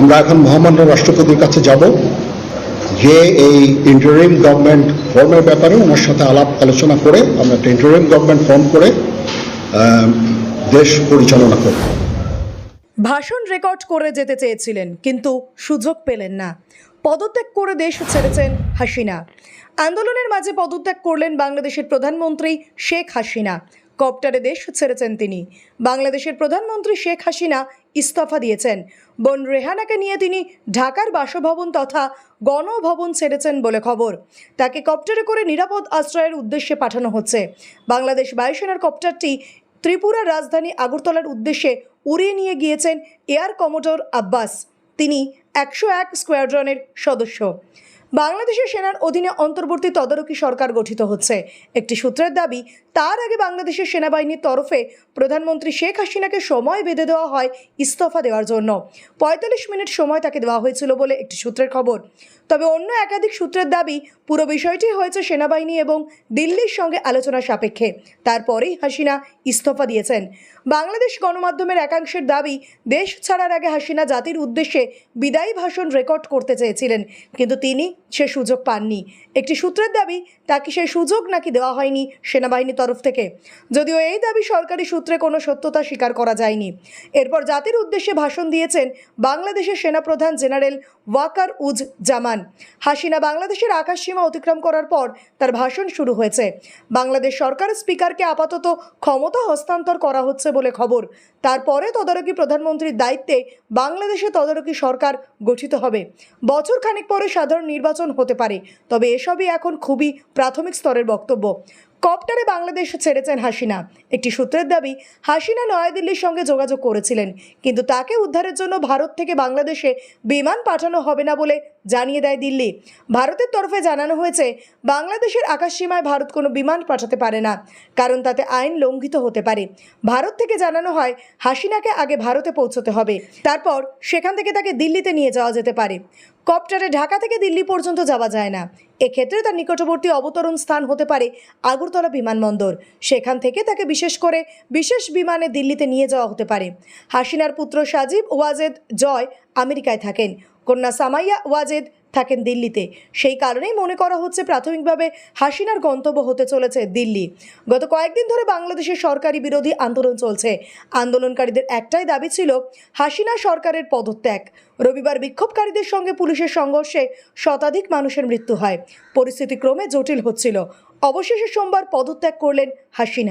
আমরা এখন মহামান্য রাষ্ট্রপতির কাছে যাব যে এই ইন্টারিম গভর্নমেন্ট ফর্মের ব্যাপারে ওনার সাথে আলাপ আলোচনা করে আমরা একটা ইন্টারিম গভর্নমেন্ট ফর্ম করে দেশ পরিচালনা করব। ভাষণ রেকর্ড করে যেতে চেয়েছিলেন, কিন্তু সুযোগ পেলেন না। পদত্যাগ করে দেশ ছেড়েছেন হাসিনা। আন্দোলনের মাঝে পদত্যাগ করলেন বাংলাদেশের প্রধানমন্ত্রী শেখ হাসিনা। কপ্টারে দেশ ছেড়েছেন তিনি। বাংলাদেশের প্রধানমন্ত্রী শেখ হাসিনা ইস্তফা দিয়েছেন। বোন রেহানাকে নিয়ে তিনি ঢাকার বাসভবন তথা গণভবন ছেড়েছেন বলে খবর। তাকে কপ্টারে করে নিরাপদ আশ্রয়ের উদ্দেশ্যে পাঠানো হচ্ছে। বাংলাদেশ বায়ুসেনার কপ্টারটি ত্রিপুরার রাজধানী আগরতলার উদ্দেশ্যে উড়িয়ে নিয়ে গিয়েছেন এয়ার কমোডোর আব্বাস। তিনি একশো এক স্কোয়াড্রনের সদস্য। বাংলাদেশের সেনার অধীনে অন্তর্বর্তী তদারকি সরকার গঠিত হচ্ছে। একটি সূত্রের দাবি, তার আগে বাংলাদেশের সেনাবাহিনীর তরফে প্রধানমন্ত্রী শেখ হাসিনাকে সময় বেঁধে দেওয়া হয় ইস্তফা দেওয়ার জন্য। পঁয়তাল্লিশ মিনিট সময় তাকে দেওয়া হয়েছিল বলে একটি সূত্রের খবর। তবে অন্য একাধিক সূত্রের দাবি, পুরো বিষয়টি হয়েছে সেনাবাহিনী এবং দিল্লির সঙ্গে আলোচনা সাপেক্ষে। তারপরেই হাসিনা ইস্তফা দিয়েছেন। বাংলাদেশ গণমাধ্যমের একাংশের দাবি, দেশ ছাড়ার আগে হাসিনা জাতির উদ্দেশ্যে বিদায়ী ভাষণ রেকর্ড করতে চেয়েছিলেন, কিন্তু তিনি সে সুযোগ পাননি। একটি সূত্রের দাবি তাকে সেই সুযোগ নাকি দেওয়া হয়নি সেনাবাহিনীর তরফ থেকে? যদিও এই দাবি সরকারি সূত্রে কোনো সত্যতা স্বীকার করা যায়নি। এরপর জাতির উদ্দেশ্যে ভাষণ দিয়েছেন বাংলাদেশের সেনাপ্রধান জেনারেল ওয়াকার উজ জামান। হাসিনা বাংলাদেশের আকাশ সীমা অতিক্রম করার পর তার ভাষণ শুরু হয়েছে। বাংলাদেশ সরকার স্পিকারকে আপাতত ক্ষমতা হস্তান্তর করা হচ্ছে বলে খবর। তারপরে তদারকি প্রধানমন্ত্রীর দায়িত্বে বাংলাদেশে তদারকি সরকার গঠিত হবে। বছর খানিক পরে সাধারণ নির্বাচন হতে পারে, তবে এসবই এখন খুবই প্রাথমিক স্তরের বক্তব্য। কপ্টারে বাংলাদেশ ছেড়েছেন হাসিনা। একটি সূত্রের দাবি, হাসিনা নয়াদিল্লির সঙ্গে যোগাযোগ করেছিলেন, কিন্তু তাকে উদ্ধারের জন্য ভারত থেকে বাংলাদেশে বিমান পাঠানো হবে না বলে জানিয়ে দেয় দিল্লি। ভারতের তরফে জানানো হয়েছে, বাংলাদেশের আকাশসীমায় ভারত কোনো বিমান পাঠাতে পারে না, কারণ তাতে আইন লঙ্ঘিত হতে পারে। ভারত থেকে জানানো হয়, হাসিনাকে আগে ভারতে পৌঁছতে হবে, তারপর সেখান থেকে তাকে দিল্লিতে নিয়ে যাওয়া যেতে পারে। কপ্টারে ঢাকা থেকে দিল্লি পর্যন্ত যাওয়া যায় না। এক্ষেত্রে তার নিকটবর্তী অবতরণ স্থান হতে পারে আগরতলা বিমানবন্দর। সেখান থেকে তাকে বিশেষ করে বিশেষ বিমানে দিল্লিতে নিয়ে যাওয়া হতে পারে। হাসিনার পুত্র সাজিব ওয়াজেদ জয় আমেরিকায় থাকেন। কন্যা সামাইয়া ওয়াজেদ থাকেন দিল্লিতে। সেই কারণেই মনে করা হচ্ছে প্রাথমিকভাবে হাসিনার গন্তব্য হতে চলেছে দিল্লি। গত কয়েকদিন ধরে বাংলাদেশের সরকারি বিরোধী আন্দোলন চলছে। আন্দোলনকারীদের একটাই দাবি ছিল হাসিনা সরকারের পদত্যাগ। রবিবার বিক্ষোভকারীদের সঙ্গে পুলিশের সংঘর্ষে শতাধিক মানুষের মৃত্যু হয়। পরিস্থিতি ক্রমে জটিল হচ্ছিল। অবশেষে সোমবার পদত্যাগ করলেন হাসিনা।